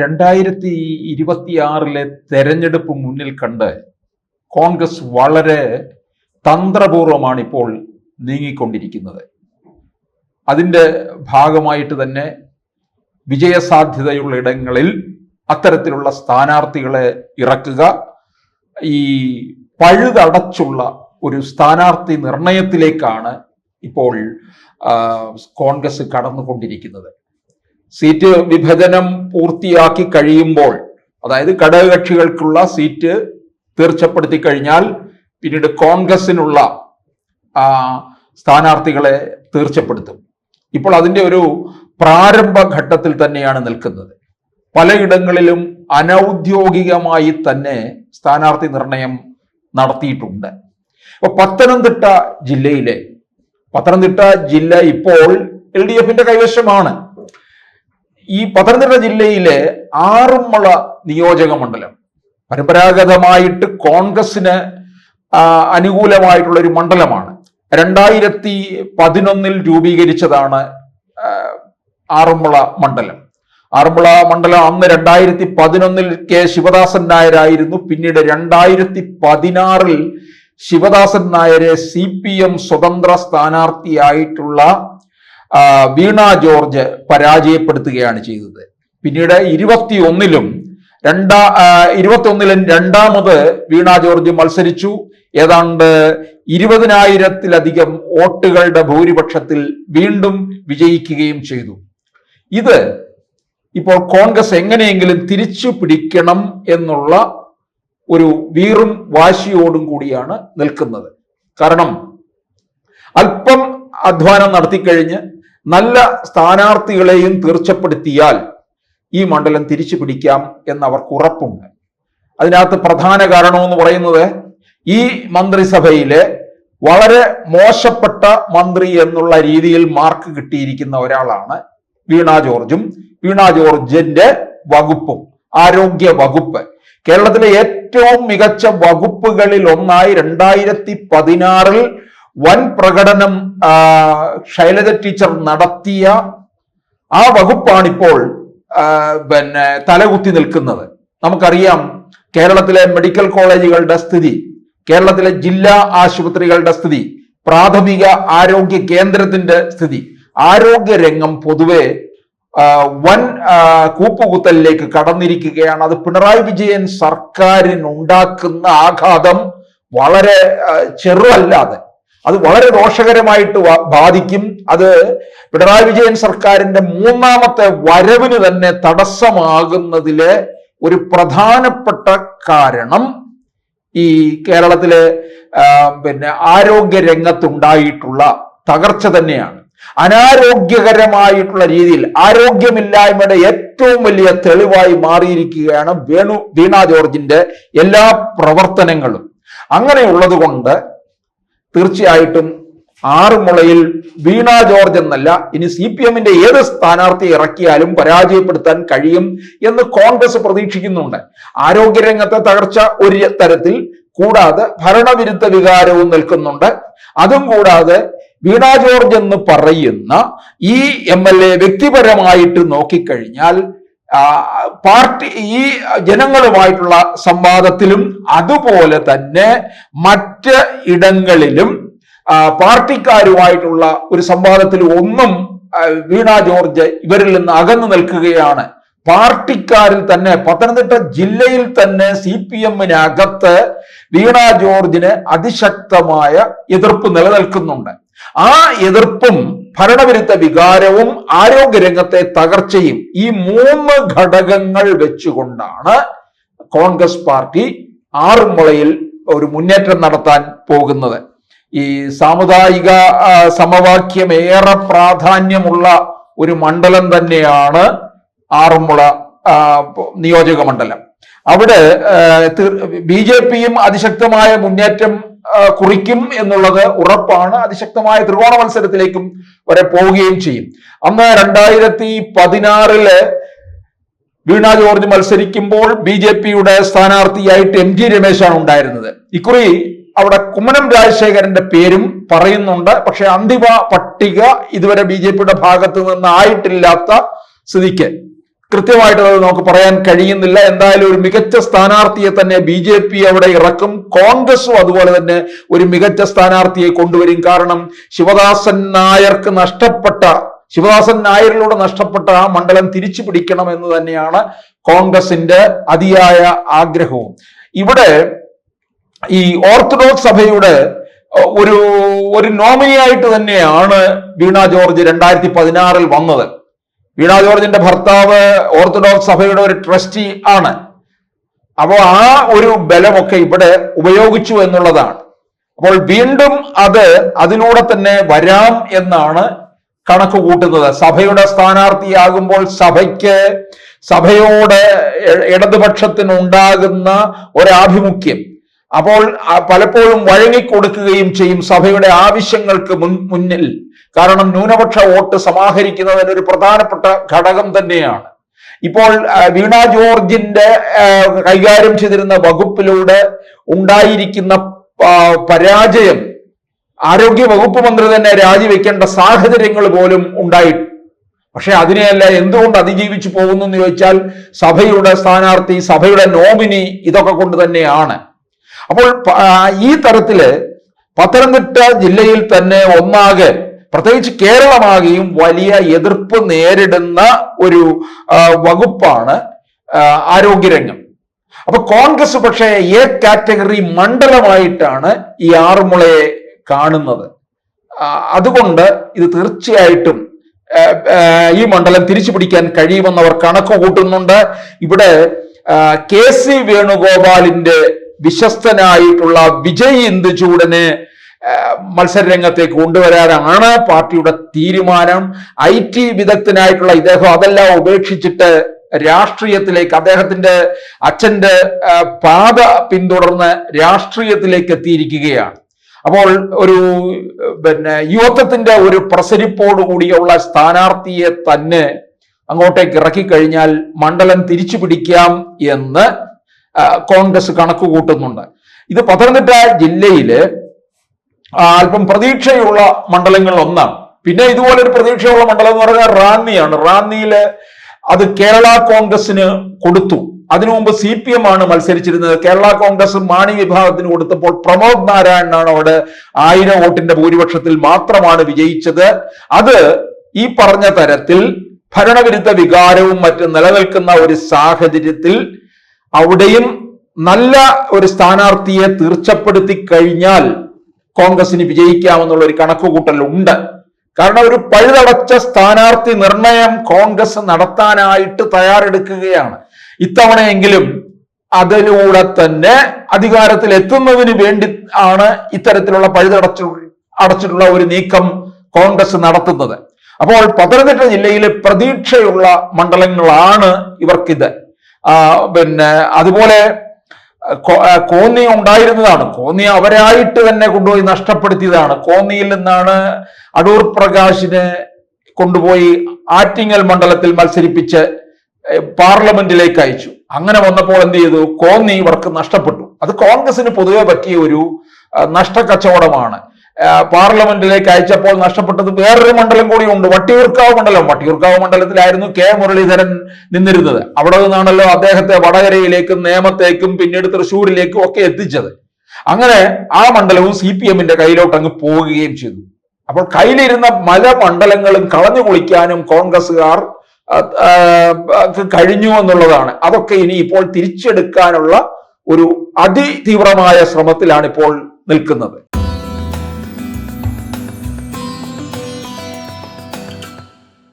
രണ്ടായിരത്തി ഇരുപത്തിയാറിലെ തെരഞ്ഞെടുപ്പ് മുന്നിൽ കണ്ട് കോൺഗ്രസ് വളരെ തന്ത്രപൂർവമാണ് ഇപ്പോൾ നീങ്ങിക്കൊണ്ടിരിക്കുന്നത്. അതിന്റെ ഭാഗമായിട്ട് തന്നെ വിജയസാധ്യതയുള്ള ഇടങ്ങളിൽ അത്തരത്തിലുള്ള സ്ഥാനാർത്ഥികളെ ഇറക്കുക ഈ പഴുതടച്ചുള്ള ഒരു സ്ഥാനാർത്ഥി നിർണയത്തിലേക്കാണ് ഇപ്പോൾ കോൺഗ്രസ് കടന്നുകൊണ്ടിരിക്കുന്നത്. സീറ്റ് വിഭജനം പൂർത്തിയാക്കി കഴിയുമ്പോൾ അതായത് ഘടകകക്ഷികൾക്കുള്ള സീറ്റ് തീർച്ചപ്പെടുത്തി കഴിഞ്ഞാൽ പിന്നീട് കോൺഗ്രസിനുള്ള സ്ഥാനാർത്ഥികളെ തീർച്ചപ്പെടുത്തും. ഇപ്പോൾ അതിന്റെ ഒരു പ്രാരംഭ ഘട്ടത്തിൽ തന്നെയാണ് നിൽക്കുന്നത്. പലയിടങ്ങളിലും അനൗദ്യോഗികമായി തന്നെ സ്ഥാനാർത്ഥി നിർണയം നടത്തിയിട്ടുണ്ട്. ഇപ്പൊ പത്തനംതിട്ട ജില്ലയിലെ പത്തനംതിട്ട ജില്ല ഇപ്പോൾ എൽ ഡി എഫിന്റെ കൈവശമാണ്. ഈ പത്തനംതിട്ട ജില്ലയിലെ ആറന്മുള നിയോജക മണ്ഡലം പരമ്പരാഗതമായിട്ട് കോൺഗ്രസിന് അനുകൂലമായിട്ടുള്ള ഒരു മണ്ഡലമാണ്. രണ്ടായിരത്തി പതിനൊന്നിൽ രൂപീകരിച്ചതാണ് ആറന്മുള മണ്ഡലം. ആറന്മുള മണ്ഡലം അന്ന് രണ്ടായിരത്തി പതിനൊന്നിൽ കെ ശിവദാസൻ നായരായിരുന്നു. പിന്നീട് രണ്ടായിരത്തി പതിനാറിൽ ശിവദാസൻ നായരെ സി പി എം സ്വതന്ത്ര സ്ഥാനാർത്ഥിയായിട്ടുള്ള വീണ ജോർജ് പരാജയപ്പെടുത്തുകയാണ് ചെയ്തത്. പിന്നീട് ഇരുപത്തി ഒന്നിലും രണ്ടാ ഇരുപത്തി ഒന്നിലും രണ്ടാമത് വീണ ജോർജ് മത്സരിച്ചു. ഏതാണ്ട് ഇരുപതിനായിരത്തിലധികം വോട്ടുകളുടെ ഭൂരിപക്ഷത്തിൽ വീണ്ടും വിജയിക്കുകയും ചെയ്തു. ഇത് ഇപ്പോൾ കോൺഗ്രസ് എങ്ങനെയെങ്കിലും തിരിച്ചു പിടിക്കണം എന്നുള്ള ഒരു വീറും വാശിയോടും കൂടിയാണ് നിൽക്കുന്നത്. കാരണം അല്പം അധ്വാനം നടത്തിക്കഴിഞ്ഞ് നല്ല സ്ഥാനാർത്ഥികളെയും തീർച്ചപ്പെടുത്തിയാൽ ഈ മണ്ഡലം തിരിച്ചു പിടിക്കാം എന്നവർക്ക് ഉറപ്പുണ്ട്. അതിനകത്ത് പ്രധാന കാരണമെന്ന് പറയുന്നത് ഈ മന്ത്രിസഭയിലെ വളരെ മോശപ്പെട്ട മന്ത്രി എന്നുള്ള രീതിയിൽ മാർക്ക് കിട്ടിയിരിക്കുന്ന ഒരാളാണ് വീണ ജോർജും. വീണ ജോർജിന്റെ വകുപ്പും ആരോഗ്യ വകുപ്പ്. കേരളത്തിലെ ഏറ്റവും മികച്ച വകുപ്പുകളിൽ ഒന്നായി രണ്ടായിരത്തി പതിനാറിൽ വൻ പ്രകടനം ശൈലജ ടീച്ചർ നടത്തിയ ആ വകുപ്പാണിപ്പോൾ പിന്നെ തലകുത്തി നിൽക്കുന്നത്. നമുക്കറിയാം കേരളത്തിലെ മെഡിക്കൽ കോളേജുകളുടെ സ്ഥിതി കേരളത്തിലെ ജില്ലാ ആശുപത്രികളുടെ സ്ഥിതി പ്രാഥമിക ആരോഗ്യ കേന്ദ്രത്തിന്റെ സ്ഥിതി ആരോഗ്യ രംഗം പൊതുവെ വൻ കൂപ്പുകുത്തലിലേക്ക് കടന്നിരിക്കുകയാണ്. അത് പിണറായി വിജയൻ സർക്കാരിനുണ്ടാക്കുന്ന ആഘാതം വളരെ ചെറുതല്ലാതെ അത് വളരെ ദോഷകരമായിട്ട് ബാധിക്കും. അത് പിണറായി വിജയൻ സർക്കാരിന്റെ മൂന്നാമത്തെ വരവിന് തന്നെ തടസ്സമാകുന്നതിലെ ഒരു പ്രധാനപ്പെട്ട കാരണം ഈ കേരളത്തിലെ പിന്നെ ആരോഗ്യ രംഗത്തുണ്ടായിട്ടുള്ള തകർച്ച തന്നെയാണ്. അനാരോഗ്യകരമായിട്ടുള്ള രീതിയിൽ ആരോഗ്യമില്ലായ്മയുടെ ഏറ്റവും വലിയ തെളിവായി മാറിയിരിക്കുകയാണ് വേണു വീണ ജോർജിന്റെ എല്ലാ പ്രവർത്തനങ്ങളും. അങ്ങനെയുള്ളത് കൊണ്ട് തീർച്ചയായിട്ടും ആറുമുളയിൽ വീണ ജോർജ് എന്നല്ല ഇനി സി പി എമ്മിന്റെ ഏത് സ്ഥാനാർത്ഥി ഇറക്കിയാലും പരാജയപ്പെടുത്താൻ കഴിയും എന്ന് കോൺഗ്രസ് പ്രതീക്ഷിക്കുന്നുണ്ട്. ആരോഗ്യരംഗത്തെ തകർച്ച ഒരു തരത്തിൽ കൂടാതെ ഭരണവിരുദ്ധ വികാരവും നിൽക്കുന്നുണ്ട്. അതും കൂടാതെ വീണ ജോർജ് എന്ന് പറയുന്ന ഈ എം വ്യക്തിപരമായിട്ട് നോക്കിക്കഴിഞ്ഞാൽ പാർട്ടി ഈ ജനങ്ങളുമായിട്ടുള്ള സംവാദത്തിലും അതുപോലെ തന്നെ മറ്റ് ഇടങ്ങളിലും പാർട്ടിക്കാരുമായിട്ടുള്ള ഒരു സംവാദത്തിൽ ഒന്നും വീണ ജോർജ് ഇവരിൽ നിന്ന് അകന്നു നിൽക്കുകയാണ്. പാർട്ടിക്കാരിൽ തന്നെ പത്തനംതിട്ട ജില്ലയിൽ തന്നെ സി പി എമ്മിനകത്ത് വീണ ജോർജിന് അതിശക്തമായ എതിർപ്പ് നിലനിൽക്കുന്നുണ്ട്. ആ എതിർപ്പും ഭരണവിരുദ്ധ വികാരവും ആരോഗ്യരംഗത്തെ തകർച്ചയും ഈ മൂന്ന് ഘടകങ്ങൾ വെച്ചുകൊണ്ടാണ് കോൺഗ്രസ് പാർട്ടി ആറുമുളയിൽ ഒരു മുന്നേറ്റം നടത്താൻ പോകുന്നത്. ഈ സാമുദായിക സമവാക്യം ഏറെ പ്രാധാന്യമുള്ള ഒരു മണ്ഡലം തന്നെയാണ് ആറുമുള നിയോജക മണ്ഡലം. അവിടെ ബി ജെ പിയും അതിശക്തമായ മുന്നേറ്റം കുറിക്കും എന്നുള്ളത് ഉറപ്പാണ്. അതിശക്തമായ ത്രികോണ മത്സരത്തിലേക്കും വരെ പോവുകയും ചെയ്യും. അന്ന് രണ്ടായിരത്തി പതിനാറിൽ വീണ ജോർജ് മത്സരിക്കുമ്പോൾ ബി ജെ പിയുടെ സ്ഥാനാർത്ഥിയായിട്ട് എം ജി രമേശാണ് ഉണ്ടായിരുന്നത്. ഇക്കുറി അവിടെ കുമ്മനം രാജശേഖരന്റെ പേരും പറയുന്നുണ്ട്. പക്ഷെ അന്തിമ പട്ടിക ഇതുവരെ ബി ജെ പിയുടെ ഭാഗത്ത് നിന്ന് ആയിട്ടില്ലാത്ത സ്ഥിതിക്ക്. കൃത്യമായിട്ട് അത് നമുക്ക് പറയാൻ കഴിയുന്നില്ല. എന്തായാലും ഒരു മികച്ച സ്ഥാനാർത്ഥിയെ തന്നെ ബി ജെ പി അവിടെ ഇറക്കും. കോൺഗ്രസും അതുപോലെ തന്നെ ഒരു മികച്ച സ്ഥാനാർത്ഥിയെ കൊണ്ടുവരും. കാരണം ശിവദാസൻ നായർക്ക് നഷ്ടപ്പെട്ട ശിവദാസൻ നായരിലൂടെ നഷ്ടപ്പെട്ട ആ മണ്ഡലം തിരിച്ചു പിടിക്കണം എന്ന് തന്നെയാണ് കോൺഗ്രസിന്റെ അതിയായ ആഗ്രഹവും. ഇവിടെ ഈ ഓർത്തഡോക്സ് സഭയുടെ ഒരു ഒരു നോമിനിയായിട്ട് തന്നെയാണ് വീണ ജോർജ് രണ്ടായിരത്തി പതിനാറിൽ വന്നത്. വീണ ജോർജിന്റെ ഭർത്താവ് ഓർത്തഡോക്സ് സഭയുടെ ഒരു ട്രസ്റ്റി ആണ്. അപ്പോൾ ആ ഒരു ബലമൊക്കെ ഇവിടെ ഉപയോഗിച്ചു എന്നുള്ളതാണ്. അപ്പോൾ വീണ്ടും അത് അതിലൂടെ തന്നെ വരാം എന്നാണ് കണക്ക് കൂട്ടുന്നത്. സഭയുടെ സ്ഥാനാർത്ഥിയാകുമ്പോൾ സഭയ്ക്ക് സഭയോട് ഇടതുപക്ഷത്തിനുണ്ടാകുന്ന ഒരാഭിമുഖ്യം. അപ്പോൾ പലപ്പോഴും വഴങ്ങിക്കൊടുക്കുകയും ചെയ്യും സഭയുടെ ആവശ്യങ്ങൾക്ക് മുൻ മുന്നിൽ. കാരണം ന്യൂനപക്ഷ വോട്ട് സമാഹരിക്കുന്നതിന് ഒരു പ്രധാനപ്പെട്ട ഘടകം തന്നെയാണ്. ഇപ്പോൾ വീണ ജോർജിന്റെ കൈകാര്യം ചെയ്തിരുന്ന വകുപ്പിലൂടെ ഉണ്ടായിരിക്കുന്ന പരാജയം ആരോഗ്യ വകുപ്പ് മന്ത്രി തന്നെ രാജിവെക്കേണ്ട സാഹചര്യങ്ങൾ പോലും ഉണ്ടായി. പക്ഷെ അതിനെയല്ല എന്തുകൊണ്ട് അതിജീവിച്ചു പോകുന്നു എന്ന് ചോദിച്ചാൽ സഭയുടെ സ്ഥാനാർത്ഥി സഭയുടെ നോമിനി ഇതൊക്കെ കൊണ്ട് തന്നെയാണ്. അപ്പോൾ ഈ തരത്തിൽ പത്തനംതിട്ട ജില്ലയിൽ തന്നെ ഒന്നാകെ പ്രത്യേകിച്ച് കേരളമാകെയും വലിയ എതിർപ്പ് നേരിടുന്ന ഒരു വകുപ്പാണ് ആരോഗ്യരംഗം. അപ്പൊ കോൺഗ്രസ് പക്ഷേ എ കാറ്റഗറി മണ്ഡലമായിട്ടാണ് ഈ ആറുമുളയെ കാണുന്നത്. അതുകൊണ്ട് ഇത് തീർച്ചയായിട്ടും ഈ മണ്ഡലം തിരിച്ചു പിടിക്കാൻ കഴിയുമെന്ന് അവർ കണക്ക് കൂട്ടുന്നുണ്ട് ഇവിടെ കെ സി വേണുഗോപാലിന്റെ വിശ്വസ്തനായിട്ടുള്ള വിജയ് ഇന്ദുചൂടനെ മത്സരരംഗത്തേക്ക് കൊണ്ടുവരാനാണ് പാർട്ടിയുടെ തീരുമാനം. ഐ ടി വിദഗ്ധനായിട്ടുള്ള ഇദ്ദേഹം അതെല്ലാം ഉപേക്ഷിച്ചിട്ട് രാഷ്ട്രീയത്തിലേക്ക് അദ്ദേഹത്തിന്റെ അച്ഛന്റെ പാത പിന്തുടർന്ന് രാഷ്ട്രീയത്തിലേക്ക് എത്തിയിരിക്കുകയാണ്. അപ്പോൾ ഒരു പിന്നെ യുവത്വത്തിന്റെ ഒരു പ്രസരിപ്പോടു കൂടിയുള്ള സ്ഥാനാർത്ഥിയെ തന്നെ അങ്ങോട്ടേക്ക് ഇറക്കിക്കഴിഞ്ഞാൽ മണ്ഡലം തിരിച്ചു പിടിക്കാം എന്ന് കോൺഗ്രസ് കണക്ക് കൂട്ടുന്നുണ്ട്. ഇത് പത്തനംതിട്ട ജില്ലയിൽ അല്പം പ്രതീക്ഷയുള്ള മണ്ഡലങ്ങളിൽ ഒന്നാണ് പിന്നെ ഇതുപോലെ ഒരു പ്രതീക്ഷയുള്ള മണ്ഡലം എന്ന് പറഞ്ഞാൽ റാന്നിയാണ്. റാന്നിയിൽ അത് കേരള കോൺഗ്രസിന് കൊടുത്തു. അതിനു മുമ്പ് സി പി എം ആണ് മത്സരിച്ചിരുന്നത്. കേരള കോൺഗ്രസ് മാണി വിഭാഗത്തിന് കൊടുത്തപ്പോൾ പ്രമോദ് നാരായണനാണ് അവിടെ ആയിരം വോട്ടിന്റെ ഭൂരിപക്ഷത്തിൽ മാത്രമാണ് വിജയിച്ചത്. അത് ഈ പറഞ്ഞ തരത്തിൽ ഭരണവിരുദ്ധ വികാരവും മറ്റും നിലനിൽക്കുന്ന ഒരു സാഹചര്യത്തിൽ അവിടെയും നല്ല ഒരു സ്ഥാനാർത്ഥിയെ തീർച്ചപ്പെടുത്തി കഴിഞ്ഞാൽ കോൺഗ്രസിന് വിജയിക്കാമെന്നുള്ള ഒരു കണക്കുകൂട്ടൽ ഉണ്ട്. കാരണം ഒരു പഴുതടച്ച സ്ഥാനാർത്ഥി നിർണയം കോൺഗ്രസ് നടത്താനായിട്ട് തയ്യാറെടുക്കുകയാണ്. ഇത്തവണയെങ്കിലും അതിലൂടെ തന്നെ അധികാരത്തിൽ എത്തുന്നതിന് വേണ്ടി ആണ് ഇത്തരത്തിലുള്ള പഴുതടച്ച അടച്ചിട്ടുള്ള ഒരു നീക്കം കോൺഗ്രസ് നടത്തുന്നത്. അപ്പോൾ പത്തനംതിട്ട ജില്ലയിലെ പ്രതീക്ഷയുള്ള മണ്ഡലങ്ങളാണ് ഇവർക്കിത്. പിന്നെ അതുപോലെ കോന്നി ഉണ്ടായിരുന്നതാണ്. കോന്നി അവരായിട്ട് തന്നെ കൊണ്ടുപോയി നഷ്ടപ്പെടുത്തിയതാണ്. കോന്നിയിൽ നിന്നാണ് അടൂർ പ്രകാശിനെ കൊണ്ടുപോയി ആറ്റിങ്ങൽ മണ്ഡലത്തിൽ മത്സരിപ്പിച്ച് പാർലമെന്റിലേക്ക് അയച്ചു. അങ്ങനെ വന്നപ്പോൾ എന്ത് ചെയ്തു? കോന്നി ഇവർക്ക് നഷ്ടപ്പെട്ടു. അത് കോൺഗ്രസിന് പൊതുവെ പറ്റിയ ഒരു നഷ്ടക്കച്ചവടമാണ്. പാർലമെന്റിലേക്ക് അയച്ചപ്പോൾ നഷ്ടപ്പെട്ടത് വേറൊരു മണ്ഡലം കൂടിയുണ്ട് വട്ടിയൂർക്കാവ് മണ്ഡലം. വട്ടിയൂർക്കാവ് മണ്ഡലത്തിലായിരുന്നു കെ മുരളീധരൻ നിന്നിരുന്നത്. അവിടെ നിന്നാണല്ലോ അദ്ദേഹത്തെ വടകരയിലേക്കും നേമത്തേക്കും പിന്നീട് തൃശ്ശൂരിലേക്കും ഒക്കെ എത്തിച്ചത്. അങ്ങനെ ആ മണ്ഡലവും സി പി എമ്മിന്റെ കയ്യിലോട്ട് അങ്ങ് പോവുകയും ചെയ്തു. അപ്പോൾ കയ്യിലിരുന്ന മല മണ്ഡലങ്ങളും കളഞ്ഞു കുളിക്കാനും കോൺഗ്രസ്സുകാർ കഴിഞ്ഞു എന്നുള്ളതാണ്. അതൊക്കെ ഇനി ഇപ്പോൾ തിരിച്ചെടുക്കാനുള്ള ഒരു അതിതീവ്രമായ ശ്രമത്തിലാണ് ഇപ്പോൾ നിൽക്കുന്നത്.